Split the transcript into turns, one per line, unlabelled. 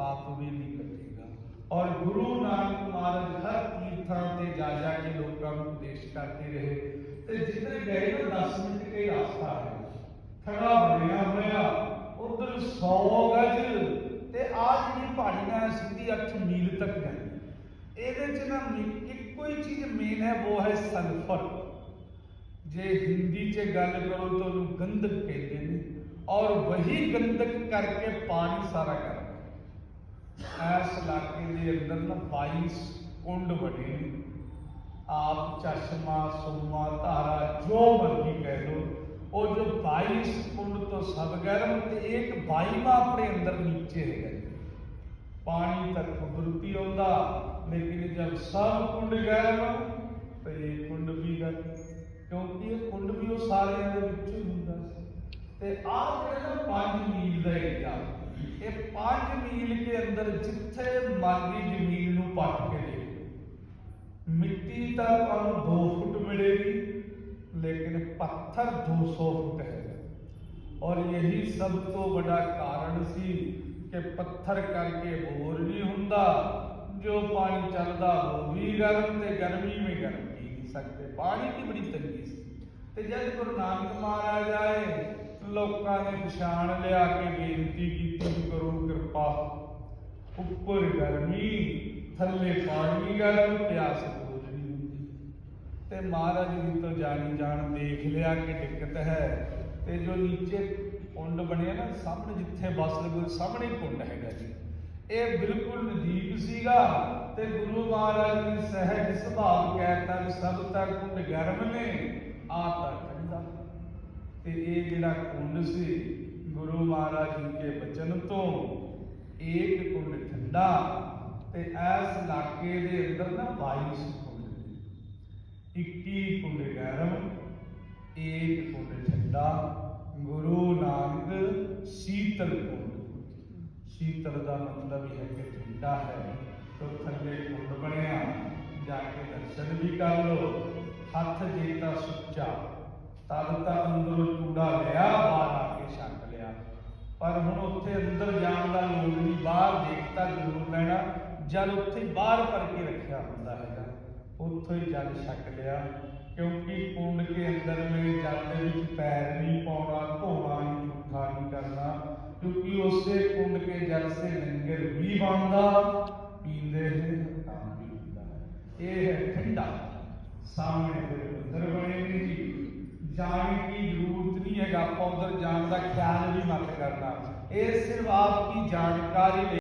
ਪਾਪ ਵੀ ਨਹੀਂ ਕੱਟੇਗਾ। ਔਰ ਗੁਰੂ ਨਾਨਕ ਮਹਾਰਾਜ ਹਰ ਤੀਰਥਾਂ ਤੇ ਜਾ ਜਾ ਕੇ ਲੋਕਾਂ ਨੂੰ ਉਪਦੇਸ਼ ਕਰਦੇ ਰਹੇ। ਤੇ ਜਿੱਧਰ ਗਏ ਨਾ 10 ਮਿੰਟ ਕੇ ਰਸਤਾ ਹੈ। ਖੜਾ ਬਣਿਆ ਹੋਇਆ, ਉਧਰ 100 ਗਜ ਤੇ ਆ ਜਿਹੜੀ ਪਹਾੜੀ ਨਾ ਸਿੱਧੀ 8 ਮੀਲ ਤੱਕ ਜਾਂਦੀ ਇਹਦੇ ਚ ਨਾ ਇੱਕੋ ਹੀ ਚੀਜ਼ ਮੇਨ ਹੈ, ਉਹ ਹੈ ਸਲਫਰ ਜੇ ਹਿੰਦੀ 'ਚ ਗੱਲ ਕਰੋ, ਤਾਂ ਉਹਨੂੰ ਗੰਧਕ ਕਹਿੰਦੇ ਨੇ। ਔਰ ਵਹੀ ਗੰਧਕ ਕਰਕੇ ਪਾਣੀ ਸਾਰਾ ਕਰਦਾ ਐਸ ਇਲਾਕੇ ਦੇ ਅੰਦਰ ਨਾ 22 ਕੁੰਡ ਬਣੇ ਨੇ ਆਪ ਚਸ਼ਮਾ ਸੁਮਾ ਧਾਰਾ ਜੋ ਮਰਜ਼ੀ ਕਹਿ ਲੋ ਉਹ ਜੋ 22 ਕੁੰਡ ਤੋਂ ਸਭ ਗਰਮ ਤੇ ਇੱਕ 22ਵਾਂ ਆਪਣੇ ਅੰਦਰ ਨੀਚੇ ਹੈਗਾ ਜੀ। ਪਾਣੀ ਤਾਂ ਕੁਦਰਤੀ ਆਉਂਦਾ, ਲੇਕਿਨ ਜਦ ਸਭ ਕੁੰਡ ਗਰਮ, ਤੇ ਇਹ ਕੁੰਡ ਵੀ ਗਰਮ, ਕਿਉਂਕਿ ਇਹ ਕੁੰਡ ਵੀ ਉਹ ਸਾਰਿਆਂ ਦੇ ਵਿੱਚ ਹੁੰਦਾ ਤੇ ਆਹ ਜਿਹੜਾ 5 ਮੀਲ ਦਾ ਏਰੀਆ ਇਹ 5 ਮੀਲ ਦੇ ਅੰਦਰ ਜਿੱਥੇ ਮਰਜ਼ੀ ਜ਼ਮੀਨ ਨੂੰ ਪੱਟ ਕੇ ਦੇਖੋ ਮਿੱਟੀ ਤਾਂ ਤੁਹਾਨੂੰ 2 ਫੁੱਟ ਮਿਲੇਗੀ, ਲੇਕਿਨ ਪੱਥਰ 200 ਫੁੱਟ ਹੈ। ਔਰ ਯਹੀ ਸਭ ਤੋਂ ਵੱਡਾ ਕਾਰਨ ਸੀ ਕਿ ਪੱਥਰ ਕਰਕੇ ਬੋਰ ਨਹੀਂ ਹੁੰਦਾ, ਜੋ ਪਾਣੀ ਚੱਲਦਾ ਉਹ ਵੀ ਗਰਮ ਤੇ ਗਰਮੀ ਵਿੱਚ ਗਰਮ ਪੀ ਨਹੀਂ ਸਕਦੇ। ਪਾਣੀ ਦੀ ਬੜੀ ਤੰਗੀ ਸੀ। ਤੇ ਜਦ ਗੁਰੂ ਨਾਨਕ ਮਹਾਰਾਜ ਲੋਕਾਂ ਨੇ ਪਛਾਣ ਲਿਆ ਕੇ ਬੇਨਤੀ ਕੀਤੀ ਕਰੋ ਕਿਰਪਾ। ਉੱਪਰ ਗਰਮੀ, ਥੱਲੇ ਪਾਣੀ ਗਰਮ ਪਿਆਸ ਬੋਝ ਹੁੰਦੀ। ਤੇ ਮਹਾਰਾਜ ਜੀ ਤੋਂ ਜਾਣੀ ਜਾਣ, ਦੇਖ ਲਿਆ ਕਿ ਦਿੱਕਤ ਹੈ। ਤੇ ਜੋ ਨੀਚੇ ਕੁੰਡ ਬਣਿਆ ਨਾ, ਸਾਹਮਣੇ ਜਿੱਥੇ ਬਸ ਲਗੋ, ਸਾਹਮਣੇ ਹੀ ਹੈਗਾ ਜੀ। ਇਹ ਬਿਲਕੁਲ ਨਜ਼ਦੀਕ ਸੀਗਾ ਤੇ ਗੁਰੂ ਮਹਾਰਾਜ ਨੇ ਸਹਿਜ ਸੁਭਾਅ ਕਹਿਤਾ ਵੀ ਸਭ ਤੱਕ ਗਰਮ ਨੇ ਆ ਤਾਂ ਠੰਡਾ ਤੇ ਇਹ ਜਿਹੜਾ ਕੁੰਡ ਸੀ, ਗੁਰੂ ਮਹਾਰਾਜ ਜੀ ਦੇ ਬਚਨ ਤੋਂ ਇੱਕ ਕੁੰਡ ਠੰਡਾ ਤੇ ਇਸ ਇਲਾਕੇ ਦੇ ਅੰਦਰ ਨਾ 22 ਕੁੰਡ 21 ਕੁੰਡ ਗਰਮ ਇੱਕ ਕੁੰਡ ਠੰਡਾ, ਗੁਰੂ ਨਾਨਕ ਸੀਤਲ ਕੁੰਡ। ਸੀਤਲ ਦਾ ਮਤਲਬ ਇਹ ਹੈ ਕਿ ਠੰਡਾ ਹੈ, ਤੋ ਥੱਲੇ ਕੁੰਡ ਬਣਿਆ, ਜਾ ਕੇ ਦਰਸ਼ਨ ਵੀ ਕਰ ਲੋ ਹੱਥ ਜੇ ਤਾਂ ਸੁੱਚਾ। ਤਦ ਤਾਂ ਅੰਦਰੋਂ ਚੂੜਾ ਲਿਆ, ਬਾਹਰ ਆ ਕੇ ਛੱਕ ਲਿਆ। ਪਰ ਹੁਣ ਉੱਥੇ ਅੰਦਰ ਜਾਣ ਦਾ ਲੋੜ ਨਹੀਂ, ਬਾਹਰ ਦੇਖਤਾ ਜ਼ਰੂਰ ਲੈਣਾ ਜਲ ਉੱਥੇ ਹੀ ਬਾਹਰ ਕਰਕੇ ਰੱਖਿਆ ਹੁੰਦਾ ਹੈਗਾ, ਉੱਥੋਂ ਹੀ ਜਲ ਛਕ ਲਿਆ, ਕਿਉਂਕਿ ਕੁੰਡ ਕੇ ਅੰਦਰ ਮੇਰੇ ਜਲ ਦੇ ਵਿੱਚ ਪੈਰ ਨਹੀਂ ਪਾਉਣਾ, ਧੋਣਾ ਨਹੀਂ ਝੂਠਾ ਨਹੀਂ ਕਰਨਾ, ਕਿਉਂਕਿ ਉਸੇ ਕੁੰਡ ਕੇ ਜਲ ਸੇ ਲੰਗਰ ਵੀ ਬਣਦਾ ਪੀਂਦੇ ਹੈ ਕੰਮ ਵੀ ਇਹ ਹੈ ਠੰਡਾ, ਸਾਹਮਣੇ ਦੇ ਅੰਦਰ ਬਣੇ ਨੇ ਜੀ। ਜਾਣ ਦੀ ਜ਼ਰੂਰਤ ਨਹੀਂ ਹੈਗਾ, ਆਪਾਂ ਉਧਰ ਜਾਣ ਦਾ ਖਿਆਲ ਵੀ ਮਤ ਕਰਨਾ। ਇਹ ਸਿਰਫ ਆਪ ਦੀ ਜਾਣਕਾਰੀ ਲਈ